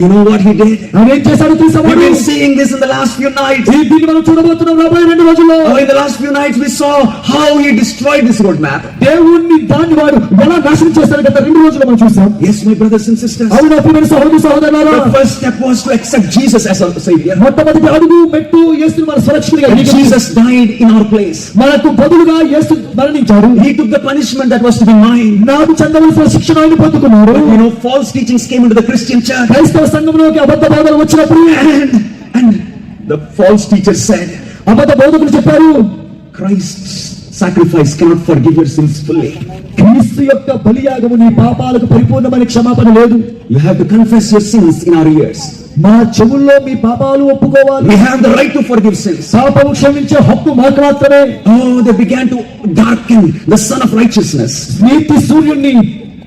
You know what he did? చేశాడో We've been seeing this in the last few nights. ఈ దీన్ని మనం చూడబోతున్నాం రాబోయే రెండు రోజుల్లో Oh, in the last few nights, we saw how he destroyed this roadmap. దేవుణ్ణి దాన్ని వాడు ఎలా నాశనం చేశాడు గత రెండు రోజులు మనం చూసాం Yes, my brothers and sisters. అవును ప్రియమైన సహోదరి సహోదరులారా The first step was to accept Jesus as our Savior. మొట్టమొదటి అడుగు మెట్టు యేసుని మన అంగీకరించాలి. Jesus died in our place. మనకు బదులుగా యేసు మరణించాడు He took the punishment that was to be mine. నాకు చెందవలసిన శిక్షణ ఆయన పొందుకున్నాడు But you know, false teachings came into the Christian church. క్రైస్తవ సంఘంలోకి అబద్ధ బోధలు వచ్చినప్పుడు the false teachers said, అబద్ధ బోధకులు చెప్పారు Christ's sacrifice cannot forgive your sins fully. క్రీస్తు యొక్క బలియాగము నీ పాపాలకు పరిపూర్ణమైన క్షమాపణ లేదు You have to confess your sins in our ears. మా చెవుల్లో మీ పాపాలు ఒప్పుకోవాలి We have the right to forgive sins. పాపము క్షమించే హక్కు మాకు మాత్రమే Oh, they began to darken the Son of Righteousness. నీతి సూర్యుడిని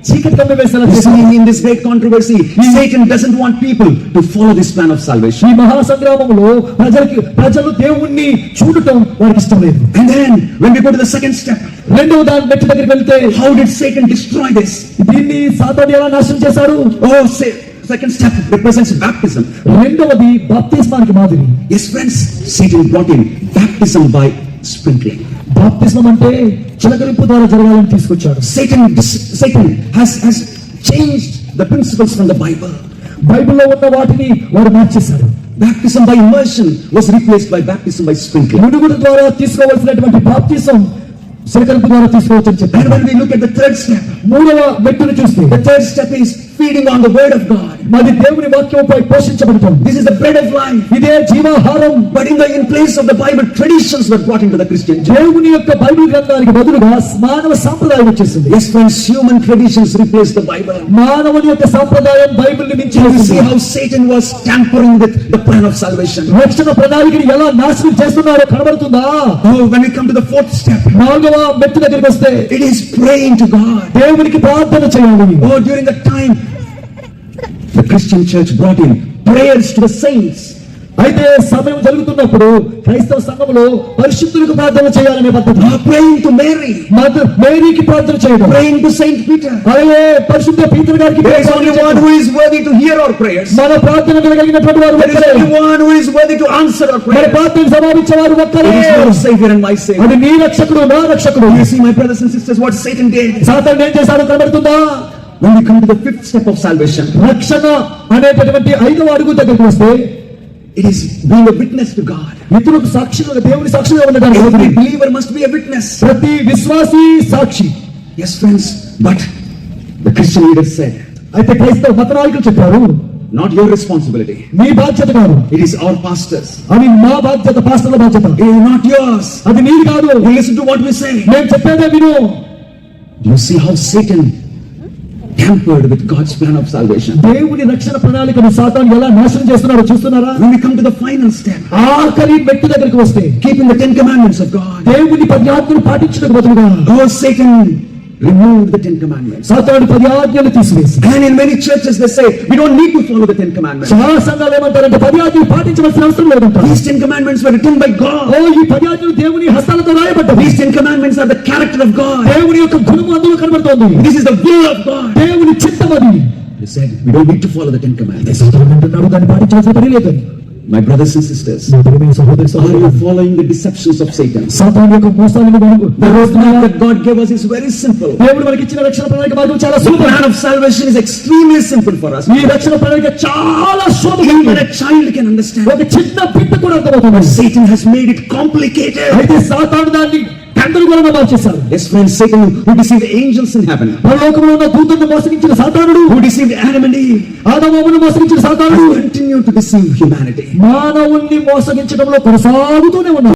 చీకటి వేసిన You see, in this great controversy, Satan doesn't want people to follow this plan of ఈ. మహా సంగ్రామంలో ప్రజలకి ప్రజలు దేవుణ్ణి చూడటం వారికి ఇష్టం లేదు And then, when we go to the second step, రెండవ దాని మెట్టు దగ్గరికి వెళ్తే how did Satan destroy this? దీన్ని సాతాను ఎలా నాశనం చేశారు Oh, say, second step represents baptism. రెండవది బాప్తిస్మానికి మాదిరి Yes, friends, Satan brought in baptism by sprinkling బాప్తిజం అంటే చిలకరింపు ద్వారా జరగాలని తీసుకొచ్చాడు. Second second has has change the principles from the Bible బైబిల్లో ఉన్న వాటిని వారు మార్చేశారు. Baptism by immersion was replaced by baptism by sprinkling మునుగుడు ద్వారా తీసుకోవాల్సినటువంటి బాప్తిజం సెకండ్ ద్వారా తీసుకోవచ్చు అని చెప్పి we look at the third step మూడవ మెట్టును చూస్తే the third step is feeding on the word of God. మరి దేవుని వాక్యంపై పోషించబడటం This is the bread of life. ఇదే జీవాహారం But in the in place of the Bible, traditions were brought into the Christian church. దేవుని యొక్క Bible గ్రంథానికి బదులుగా మానవ సాంప్రదాయం వచ్చేసింది Yes, friends, human traditions replaced the Bible. మానవుని యొక్క సాంప్రదాయం బైబిల్ని మించి You see how Satan was tampering with the plan of salvation. రక్షణ ప్రణాళికని ఎలా నాశనం చేస్తున్నారో కనబడుతుందా Oh, when we come to the fourth step, నాలుగవ మెట్టు దగ్గరికి వస్తే it is praying to God. దేవునికి ప్రార్థన చేయాలి Oh, during that time, Christian church brought prayers to అయితే సమయం జరుగుతున్నప్పుడు క్రైస్తవ సంఘంలో పరిశుద్ధులకు ప్రార్థన చేయాలనే పద్ధతి. ప్రేయింగ్ టు మేరీ మాత్ర మేరీకి ప్రార్థన చేయడం. One to hear our prayers మన ప్రార్థన one to answer our prayer మన ప్రార్థన మై సేవియర్ అది రక్షకుడు నా రక్షకుడు. You see my brothers and what Satan did When we come to the fifth step of salvation, రక్షణ అనేటటువంటి ఐదవ అడుగు దగ్గరికి వస్తే it is being a witness to God. ఇతరులకు సాక్షులుగా దేవుని సాక్షిగా ఉండడానికి believer must be a witness. ప్రతి విశ్వాసి సాక్షి Yes, friends, but the Christian leaders said, అయితే క్రైస్తవ మత నాయకులు చెప్పారు not your responsibility. మీ బాధ్యత కాదు It is our pastors. అది మా బాధ్యత పాస్టర్ల బాధ్యత It is not yours. అది నీది కాదు listen to what we say. మేము చెప్పేదే విను You see how Satan tampered with God's plan of salvation. దేవుని రక్షణ ప్రణాళికను సాతాను ఎలా నాశనం చేస్తున్నారో చూస్తున్నారా When we come to the final step, ఆఖరి మెట్టు దగ్గరికి వస్తే keeping the Ten Commandments of God, దేవుని పది ఆజ్ఞలు పాటించడానికి బదులుగా oh, Satan removed the Ten Commandments. సాతాను పది ఆజ్ఞలు తీసివేసి And in many churches, they say, we don't need to follow the Ten Commandments. చాలా సంఘాలు ఏమంటారంటే పది ఆజ్ఞలు పాటించవలసిన అవసరం లేదంట These Ten Commandments were written by oh God. ఈ పది ఆజ్ఞలు దేవుని హస్తాలతో రాయబడ్డవి These Ten Commandments are the character of God. దేవుని యొక్క అందులో కనబడుతోంది This is the will of God. దేవుని చిత్తం అది They said, we don't need to follow the Ten Commandments. సాతాను అంటున్నాడు దాన్ని పాటించాల్సిన పని లేదని My brothers and sisters, నా ప్రియమైన సహోదరి are you సహోదరులు, following the deceptions of Satan? సాతాను యొక్క మోసాలను gave us is very simple. దేవుడు మనకి ఇచ్చిన రక్షణ ప్రణాళిక మార్గం చాలా సులభం is extremely simple for us. ఈ రక్షణ ప్రణాళిక చాలా సులభం a child can understand. ఒక చిన్న బిడ్డ కూడా అర్థమవుతుంది Satan has made it complicated. అయితే సాతాను దాన్ని తండ్రి కూడా మార్పు చేశారు as men Satan who deceived angels in heaven పరలోకంలో ఉన్న దూతలను మోసగించిన సాతానుడు హు డిసీవ్డ్ ఆదాము అండ్ ఆదామును మోసగించిన సాతానుడు కంటిన్యూ టు డిసీవ్ హ్యూమానిటీ మానవుణ్ణి మోసగించడంలో కొనసాగుతూనే ఉన్నారు